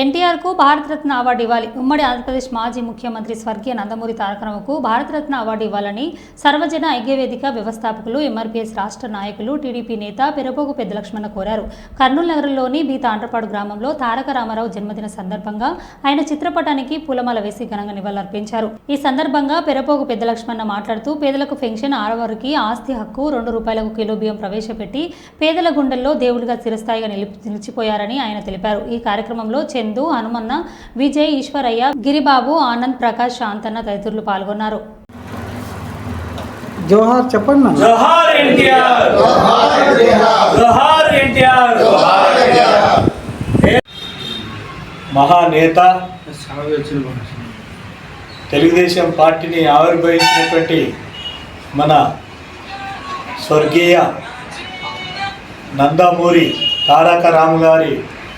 ఎన్టీఆర్కు భారతరత్న అవార్డు ఇవ్వాలి. ఉమ్మడి ఆంధ్రప్రదేశ్ మాజీ ముఖ్యమంత్రి స్వర్గీయ నందమూరి తారకరావుకు భారతరత్న అవార్డు ఇవ్వాలని సర్వజన ఐక్యవేదిక వ్యవస్థాపకులు ఎంఆర్పీఎస్ రాష్ట్ర నాయకులు టీడీపీ నేత పెరపోగు పెద్దలక్ష్మణ కోరారు. కర్నూలు నగరంలోని బీత ఆండ్రపాడు గ్రామంలో తారక రామారావు జన్మదిన సందర్భంగా ఆయన చిత్రపటానికి పూలమాల వేసి ఘనంగా నివాళులర్పించారు. ఈ సందర్భంగా పెరపోగు పెద్ద లక్ష్మణ మాట్లాడుతూ పేదలకు పెన్షన్ ఆరవరికి ఆస్తి హక్కు రెండు రూపాయలకు కిలో బియ్యం ప్రవేశపెట్టి పేదల గుండెల్లో దేవుడిగా చిరస్థాయిగా నిలిచిపోయారని ఆయన తెలిపారు. ఈ కార్యక్రమంలో చందు హనుమన్న విజయ్ ఈశ్వరయ్య గిరిబాబు ఆనంద్ ప్రకాష్ శాంతన్న తదితరులు పాల్గొన్నారు. జోహార్ చెప్పండి జోహార్ ఎన్టీఆర్! జోహార్ ఎన్టీఆర్! మహానేత! తెలుగుదేశం పార్టీని ఆవిర్భవించినటువంటి మన స్వర్గీయ నందమూరి తారక రాము గారి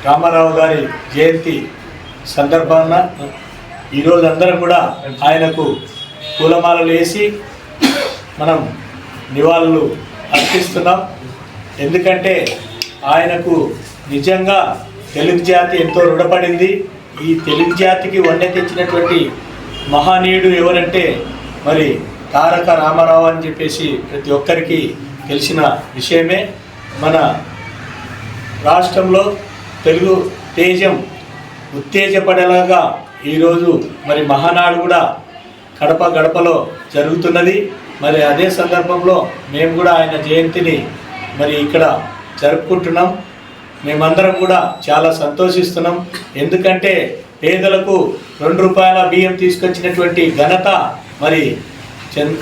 రామారావు గారి జయంతి సందర్భాన ఈరోజు అందరం కూడా ఆయనకు పూలమాలలు వేసి మనం నివాళులు అర్పిస్తున్నాం. ఎందుకంటే ఆయనకు నిజంగా తెలుగు జాతి ఎంతో రుణపడింది. ఈ తెలుగు జాతికి వన్నె తెచ్చినటువంటి మహనీయుడు ఎవరంటే మరి తారక రామారావు అని చెప్పేసి ప్రతి ఒక్కరికి తెలిసిన విషయమే. మన రాష్ట్రంలో తెలుగు తేజం ఉత్తేజపడేలాగా ఈరోజు మరి మహానాడు కూడా కడప గడపలో జరుగుతున్నది. మరి అదే సందర్భంలో మేము కూడా ఆయన జయంతిని మరి ఇక్కడ జరుపుకుంటున్నాం. మేమందరం కూడా చాలా సంతోషిస్తున్నాం. ఎందుకంటే పేదలకు రెండు రూపాయల బియ్యం తీసుకొచ్చినటువంటి ఘనత మరి చంద్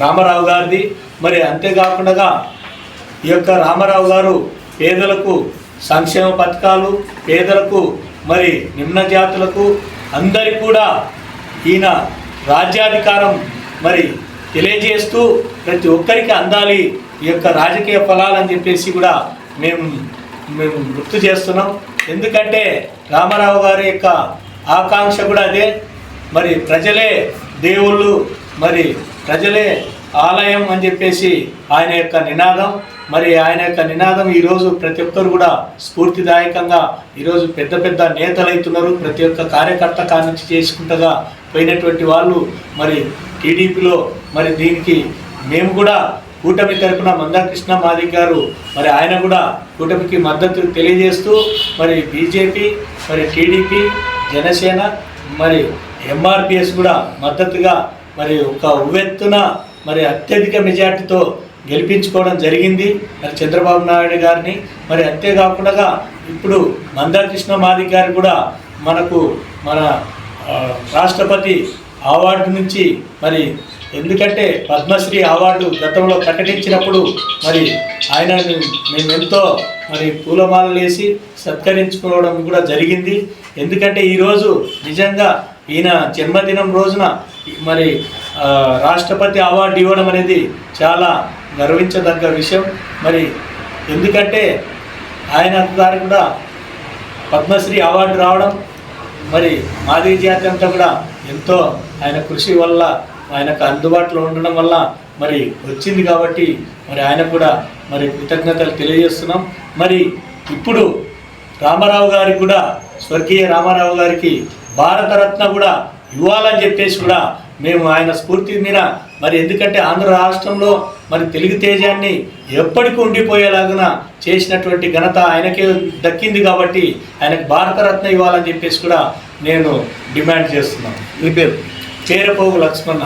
రామారావు గారిది. మరి అంతేకాకుండా ఈ యొక్క రామారావు గారు పేదలకు సంక్షేమ పథకాలు పేదలకు మరి నిమ్న జాతులకు అందరికి కూడా ఈయన రాజ్యాధికారం మరి తెలియజేస్తూ ప్రతి ఒక్కరికి అందాలి ఈ యొక్క రాజకీయ ఫలాలని చెప్పేసి కూడా మేము మేము గుర్తు చేస్తున్నాం. ఎందుకంటే రామారావు గారి యొక్క ఆకాంక్ష కూడా అదే. మరి ప్రజలే దేవుళ్ళు మరి ప్రజలే ఆలయం అని చెప్పేసి ఆయన యొక్క నినాదం. మరి ఆయన యొక్క నినాదం ఈరోజు ప్రతి ఒక్కరు కూడా స్ఫూర్తిదాయకంగా ఈరోజు పెద్ద పెద్ద నేతలు అవుతున్నారు ప్రతి ఒక్క కార్యకర్త కానించి చేసుకుంటగా పోయినటువంటి వాళ్ళు. మరి టీడీపీలో మరి దీనికి మేము కూడా కూటమి తరపున మందాకృష్ణ మాదిక్ గారు మరి ఆయన కూడా కూటమికి మద్దతు తెలియజేస్తూ మరి బీజేపీ మరి టీడీపీ జనసేన మరి ఎంఆర్పిఎస్ కూడా మద్దతుగా మరి ఒక ఉవ్వెత్తున మరి అత్యధిక మెజార్టీతో గెలిపించుకోవడం జరిగింది. మరి చంద్రబాబు నాయుడు గారిని. మరి అంతేకాకుండా ఇప్పుడు మందాకృష్ణ మాదిక్ గారు కూడా మనకు మన రాష్ట్రపతి అవార్డు నుంచి మరి ఎందుకంటే పద్మశ్రీ అవార్డు గతంలో ప్రకటించినప్పుడు మరి ఆయన మేము ఎంతో మరి పూలమాలలు వేసి సత్కరించుకోవడం కూడా జరిగింది. ఎందుకంటే ఈరోజు నిజంగా ఈయన జన్మదినం రోజున మరి రాష్ట్రపతి అవార్డు ఇవ్వడం అనేది చాలా గర్వించదగ్గ విషయం. మరి ఎందుకంటే ఆయన గారు కూడా పద్మశ్రీ అవార్డు రావడం మరి మాదిరి జాతి అంతా కూడా ఎంతో ఆయన కృషి వల్ల ఆయనకు అందుబాటులో ఉండడం వల్ల మరి వచ్చింది కాబట్టి మరి ఆయన కూడా మరి కృతజ్ఞతలు తెలియజేస్తున్నాం. మరి ఇప్పుడు రామారావు గారికి కూడా స్వర్గీయ రామారావు గారికి భారతరత్న కూడా ఇవ్వాలని చెప్పేసి కూడా మేము ఆయన స్ఫూర్తి మీద మరి ఎందుకంటే ఆంధ్ర రాష్ట్రంలో మరి తెలుగు తేజాన్ని ఎప్పటికీ ఉండిపోయేలాగున చేసినటువంటి ఘనత ఆయనకే దక్కింది కాబట్టి ఆయనకు భారతరత్న ఇవ్వాలని చెప్పేసి కూడా నేను డిమాండ్ చేస్తున్నాను. మీ పేరు? చేరపోగు లక్ష్మణ.